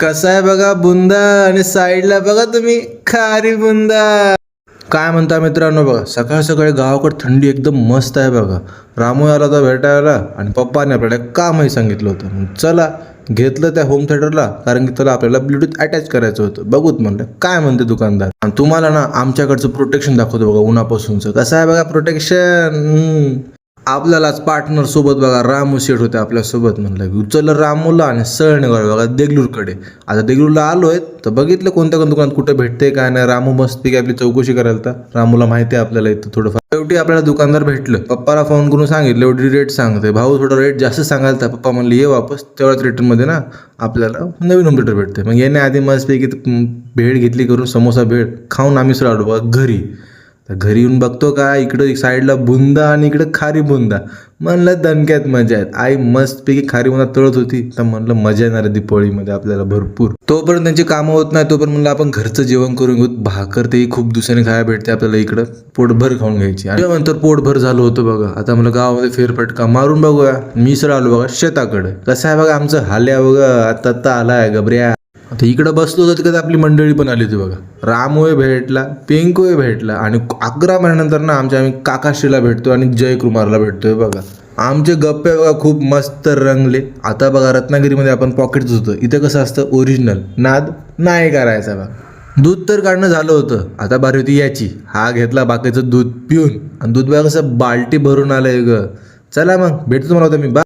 कसा आहे बघा बुंदा? आणि साईडला बघा तुम्ही खारी बुंदा. काय म्हणता मित्रांनो बघा सकाळ सकाळी गावाकडे थंडी एकदम मस्त आहे बघा. रामू आला होता भेटायला आणि पप्पाने आपल्याला कामही सांगितलं होतं. चला घेतलं त्या होम थिएटरला कारण की त्याला आपल्याला ब्लूटूथ अटॅच करायचं होतं. बघूत म्हणलं काय म्हणते दुकानदार? आणि तुम्हाला ना आमच्याकडचं प्रोटेक्शन दाखवतो बघा उन्हापासूनचं. कसं आहे बघा प्रोटेक्शन आपल्यालाच पार्टनर सोबत बघा रामू शेठ होते आपल्यासोबत म्हणलं. उचललं रामूला आणि सळ बघा देगलूरकडे. आता देगलूरला आलोय तर बघितलं कोणत्या कोणत्या दुकानात कुठे भेटते काय नाही. रामू मस्त की आपली चौकशी करायला तर रामूला माहिती आहे आपल्याला इथं थोडंफार. शेवटी आपल्याला दुकानदार भेटलं. पप्पाला फोन करून सांगितलं एवढी रेट सांगते भाऊ थोडा रेट जास्त सांगायला तर. पप्पा म्हणले ये वापस. तेवढ्याच रिटर्नमध्ये ना आपल्याला नवीन कम्प्युटर भेटते मग येण्याआधी आधी मस्तपैकी भेट भेळ घेतली करून समोसा भेळ खाऊन आम्ही सुरू आलो बघा घरी. तर घरी येऊन बघतो का? इकडं साईडला बुंदा आणि इकडं खारी बुंदा. म्हणलं दणक्यात मजा आहेत. आई मस्तपैकी खारी बुंदा तळत होती. तर म्हणलं मजा येणार आहे आपल्याला भरपूर. तोपर्यंत त्यांची कामं होत नाही. तोपर्यंत म्हणलं आपण घरचं जेवण करून घेऊ. भाकर तेही खूप दिवसांनी खायला भेटते आपल्याला इकडं. पोटभर खाऊन घ्यायची. आणि नंतर पोटभर झालं होतं बघा. आता म्हणलं गावामध्ये फेरफटका. मारून बघूया. मी सर आलो बघा शेताकडे. कसं आहे बघा आमचं हाल्या बघा. आता आता आलाय गबऱ्या आता इकडं बसलो होतो तिकडे आपली मंडळी पण आली होती बघा. रामोय भेटला पिंकोय भेटला आणि अकरा महिन्यानंतर ना आमच्या आम्ही काकाश्रीला भेटतो आणि जय कुमारला भेटतोय बघा. आमचे गप्पे बघा खूप मस्त रंगले. आता बघा रत्नागिरीमध्ये आपण पॉकेटच होतं. इथं कसं असतं? ओरिजिनल नाद नाही करायचा बघा. दूध तर काढणं झालं होतं. आता बारी होती याची. हा घेतला बाकीचं दूध पिऊन. आणि दूध बघा कसं बाल्टी भरून आलंय ग. चला मग. भेटतो तुम्हाला होतं मी. बा